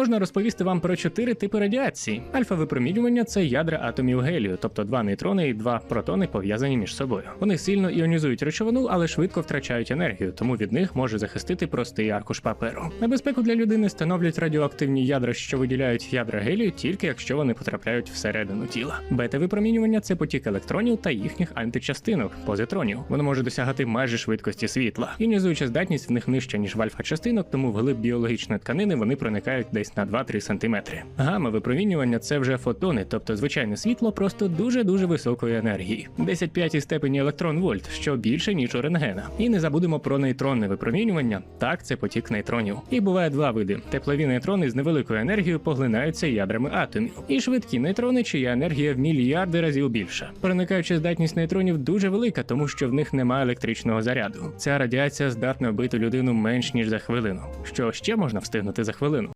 Можна розповісти вам про чотири типи радіації. Альфа-випромінювання це ядра атомів гелію, тобто два нейтрони і два протони пов'язані між собою. Вони сильно іонізують речовину, але швидко втрачають енергію, тому від них може захистити простий аркуш паперу. Небезпеку для людини становлять радіоактивні ядра, що виділяють ядра гелію, тільки якщо вони потрапляють всередину тіла. Бета-випромінювання це потік електронів та їхніх античастинок позитронів. Воно може досягати майже швидкості світла. Іонізуюча здатність в них нижча ніж в альфа-частинок, тому вглиб біологічної тканини вони проникають десь на 2-3 см. Гамма-випромінювання це вже фотони, тобто звичайне світло, просто дуже дуже високої енергії. 10 п'ятій степені електрон вольт, що більше ніж у рентгена. І не забудемо про нейтронне випромінювання. Так, це потік нейтронів. І буває два види: теплові нейтрони з невеликою енергією поглинаються ядрами атомів, і швидкі нейтрони, чия енергія в мільярди разів більша. Проникаюча здатність нейтронів дуже велика, тому що в них немає електричного заряду. Ця радіація здатна вбити людину менш ніж за хвилину. Що ще можна встигнути за хвилину?